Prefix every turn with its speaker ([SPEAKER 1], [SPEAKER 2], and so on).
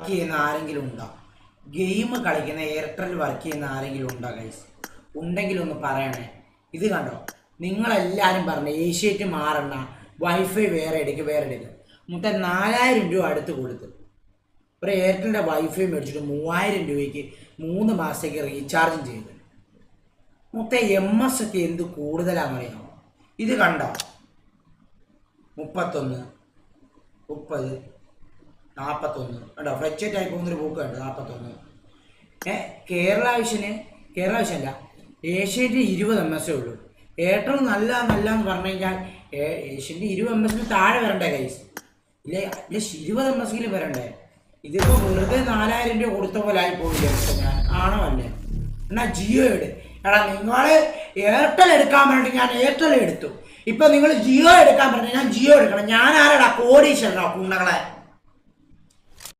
[SPEAKER 1] Work ചെയ്യുന്ന ആരെങ്കിലും ഉണ്ടോ? ഗെയിം കളിക്കുന്ന എയർടെൽ വർക്ക് ചെയ്യുന്ന ആരെങ്കിലും ഉണ്ടോ ഗൈസ് ഉണ്ടെങ്കിൽ ഒന്ന് പറയണേ. ഇത് കണ്ടോ? നിങ്ങളെല്ലാവരും പറഞ്ഞു ഏഷ്യറ്റ് മാറണ്ട വൈഫൈ വേറെ എടുക്കുക വേറെ എടുക്കുക മുട്ട നാലായിരം രൂപ അടുത്ത് കൊടുത്തു. ഒരു എയർടെലിന്റെ വൈഫൈ മേടിച്ചിട്ട് മൂവായിരം രൂപയ്ക്ക് മൂന്ന് മാസത്തേക്ക് റീചാർജും ചെയ്തു. മൊത്തം എം എസ് ഒക്കെ എന്ത് കൂടുതലാണെന്ന് അറിയാമോ ഇത് കണ്ടോ? മുപ്പത്തൊന്ന് മുപ്പത് നാൽപ്പത്തൊന്ന് കേട്ടോ ഫ്രച്ച് ആയി പോകുന്നൊരു ബുക്ക് കേട്ടോ നാൽപ്പത്തൊന്ന് ഏഹ് കേരള വിഷന് കേരള വിഷനല്ല ഏഷ്യന്റെ ഇരുപത് എം എസ് ഉള്ളൂ. ഏറ്റവും നല്ല നല്ല എന്ന് പറഞ്ഞു കഴിഞ്ഞാൽ ഏഷ്യന്റെ ഇരുപത് എം എസിന് താഴെ വരണ്ടേ കൈസ് ഇല്ലേ? അറ്റ്ലീസ്റ്റ് ഇരുപത് എം എസ് വരണ്ടേ? ഇതിപ്പോൾ വെറുതെ നാലായിരം രൂപ കൊടുത്ത പോലെ ആയി പോയില്ലേ ഞാൻ ആണോ അല്ലേ? എന്നാൽ ജിയോ എടു. നിങ്ങൾ എയർടെൽ എടുക്കാൻ വേണ്ടി ഞാൻ എയർടെൽ എടുത്തു. ഇപ്പൊ നിങ്ങൾ ജിയോ എടുക്കാൻ പറഞ്ഞു ഞാൻ ജിയോ എടുക്കണം. ഞാൻ ആരടാ? കോടീശ്വരനോ കുണ്ണകളെ.